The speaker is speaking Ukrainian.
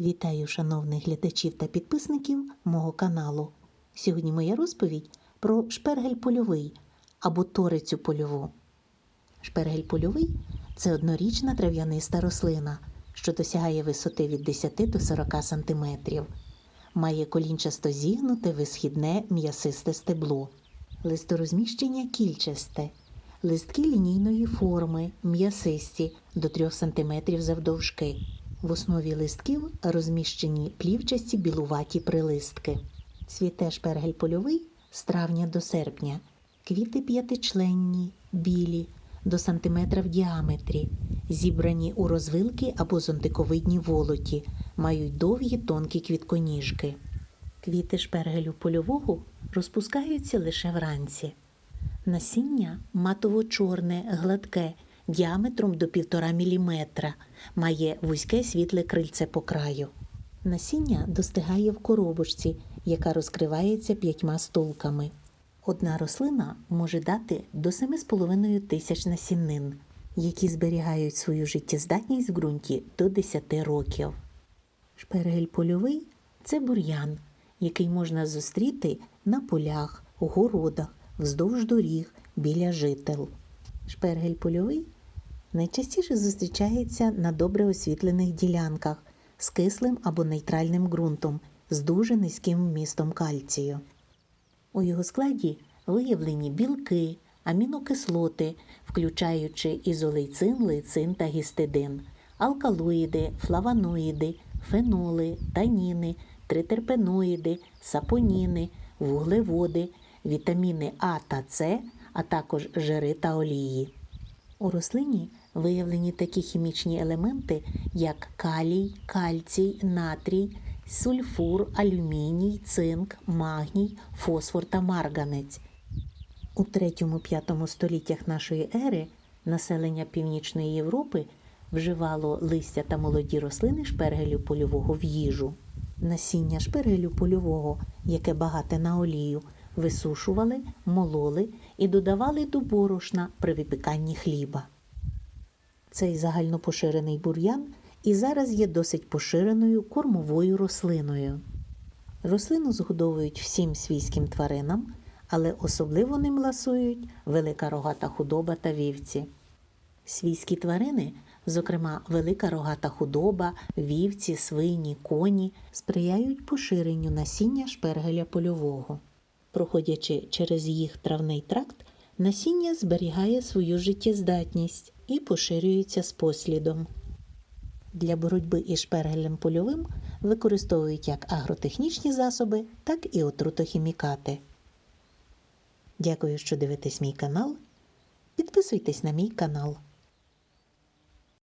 Вітаю шановних глядачів та підписників мого каналу. Сьогодні моя розповідь про шпергель польовий або торицю польову. Шпергель польовий це однорічна трав'яниста рослина, що досягає висоти від 10 до 40 см. Має колінчасто зігнуте висхідне м'ясисте стебло. Листорозміщення кільчасте. Листки лінійної форми, м'ясисті до 3 см завдовжки. В основі листків розміщені плівчасті білуваті прилистки. Цвіте шпергель польовий з травня до серпня. Квіти п'ятичленні, білі, до сантиметра в діаметрі, зібрані у розвилки або зонтиковидні волоті, мають довгі тонкі квітконіжки. Квіти шпергелю польового розпускаються лише вранці. Насіння матово-чорне, гладке, діаметром до 1,5 мм, має вузьке світле крильце по краю. Насіння достигає в коробочці, яка розкривається п'ятьма стулками. Одна рослина може дати до 7,5 тисяч насінин, які зберігають свою життєздатність в ґрунті до 10 років. Шпергель польовий це бур'ян, який можна зустріти на полях, городах, вздовж доріг, біля жител. Шпергель польовий найчастіше зустрічається на добре освітлених ділянках з кислим або нейтральним ґрунтом з дуже низьким вмістом кальцію. У його складі виявлені білки, амінокислоти, включаючи ізолейцин, лейцин та гістидин, алкалоїди, флавоноїди, феноли, таніни, тритерпеноїди, сапоніни, вуглеводи, вітаміни А та С, а також жири та олії. У рослині виявлені такі хімічні елементи, як калій, кальцій, натрій, сульфур, алюміній, цинк, магній, фосфор та марганець. У 3-5 століттях нашої ери населення Північної Європи вживало листя та молоді рослини шпергелю польового в їжу. Насіння шпергелю польового, яке багате на олію, висушували, мололи і додавали до борошна при випіканні хліба. Цей загальнопоширений бур'ян і зараз є досить поширеною кормовою рослиною. Рослину згодовують всім свійським тваринам, але особливо ним ласують велика рогата худоба та вівці. Свійські тварини, зокрема велика рогата худоба, вівці, свині, коні, сприяють поширенню насіння шпергеля польового. Проходячи через їх травний тракт, насіння зберігає свою життєздатність і поширюється з послідом. Для боротьби із шпергелем польовим використовують як агротехнічні засоби, так і отрутохімікати. Дякую, що дивитесь мій канал. Підписуйтесь на мій канал.